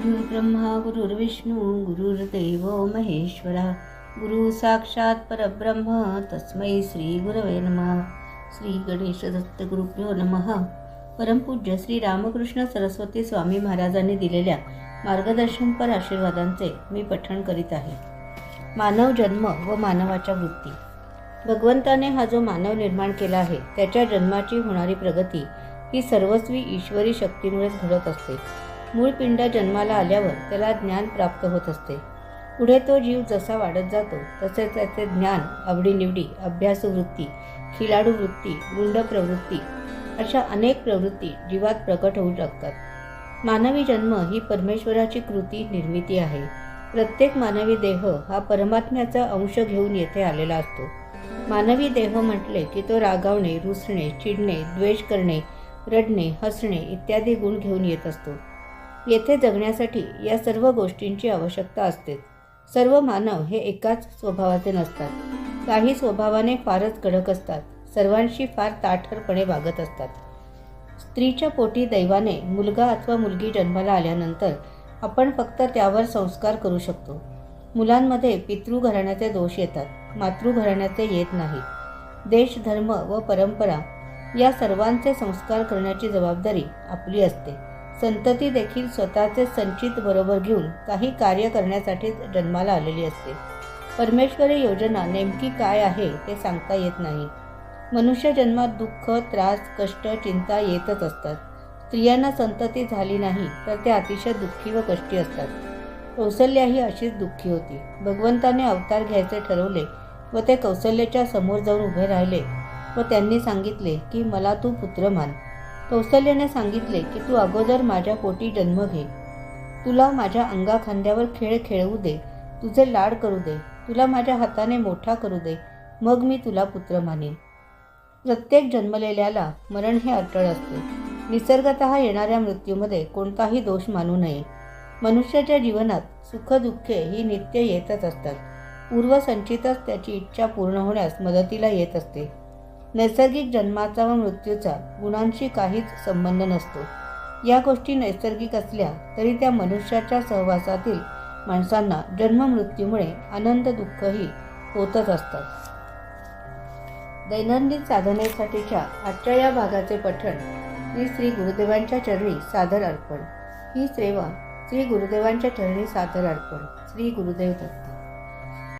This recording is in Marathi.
गुरुर्ब्रह्मा गुरुर्विष्णू गुरुर्देव महेश्वरा. गुरु साक्षात परब्रह्म तस्मै श्री गुरवे नमः. श्री गणेश दत्त गुरुभ्यो नमः. परमपूज्य श्री रामकृष्ण सरस्वती स्वामी महाराजांनी दिलेल्या मार्गदर्शनपर आशीर्वादांचे मी पठण करीत आहे. मानव जन्म व मानवाच्या वृत्ती भगवंताने हा जो मानव निर्माण केला आहे त्याच्या जन्माची होणारी प्रगती ही सर्वस्वी ईश्वरी शक्तीमुळेच घडत असते. मूळ पिंड जन्माला आल्यावर त्याला ज्ञान प्राप्त होत असते. पुढे तो जीव जसा वाढत जातो तसे त्याचे ज्ञान आवडीनिवडी अभ्यासवृत्ती खिलाडू वृत्ती गुंड प्रवृत्ती अशा अनेक प्रवृत्ती जीवात प्रकट होऊ लागतात. मानवी जन्म ही परमेश्वराची कृती निर्मिती आहे. प्रत्येक मानवी देह हा परमात्म्याचा अंश घेऊन येथे आलेला असतो. मानवी देह म्हटले की तो रागावणे रुसणे चिडणे द्वेष करणे रडणे हसणे इत्यादी गुण घेऊन येत असतो. येथे जगण्यासाठी या सर्व गोष्टींची आवश्यकता असते. सर्व मानव हे एकाच स्वभावाचे नसतात. काही स्वभावाने फारच कडक असतात. सर्वांशी फार ताठरपणे वागत असतात. स्त्रीच्या पोटी दैवाने मुलगा अथवा मुलगी जन्माला आल्यानंतर आपण फक्त त्यावर संस्कार करू शकतो. मुलांमध्ये पितृ घराण्याचे दोष येतात. मातृ घराण्याचे येत नाहीत देश धर्म व परंपरा या सर्वांचे संस्कार करण्याची जबाबदारी आपली असते. संतती देखील स्वतःचे संचित बरोबर घेऊन काही कार्य करण्यासाठी जन्माला आलेली असते. परमेश्वरी योजना नेमकी काय आहे ते सांगता येत नाही. मनुष्य जन्मात दुःख त्रास कष्ट चिंता येतच असतात. स्त्रियांना संतती झाली नाही तर त्या अतिशय दुःखी व कष्टी असतात. कौसल्या ही अशीच दुःखी होती. भगवंताने अवतार घ्यायचे ठरवले व ते कौशल्याच्या समोर जाऊन उभे राहिले व त्यांनी सांगितले की मला तू पुत्र मान. कौशल्याने सांगितले की तू अगोदर माझ्या पोटी जन्म घे. तुला माझ्या अंगा खांद्यावर खेळ खेळवू दे. तुझे लाड करू दे. तुला माझ्या हाताने मोठा करू दे. मग मी तुला पुत्र मानेन. प्रत्येक जन्मलेल्याला मरण हे अटळ असते. निसर्गत येणाऱ्या मृत्यूमध्ये कोणताही दोष मानू नये. मनुष्याच्या जीवनात सुखदुःखे ही नित्य येतच असतात. पूर्वसंचितच त्याची इच्छा पूर्ण होण्यास मदतीला येत असते. नैसर्गिक जन्माचा व मृत्यूचा गुणांशी काहीच संबंध नसतो. या गोष्टी नैसर्गिक असल्या तरी त्या मनुष्याच्या सहवासातील माणसांना जन्ममृत्यूमुळे आनंद दुःखही होतच असतात. दैनंदिन साधनेसाठीच्या आजच्या या भागाचे पठण श्री श्री गुरुदेवांच्या चरणी सादर अर्पण. ही सेवा श्री गुरुदेवांच्या चरणी सादर अर्पण. श्री गुरुदेव दत्त.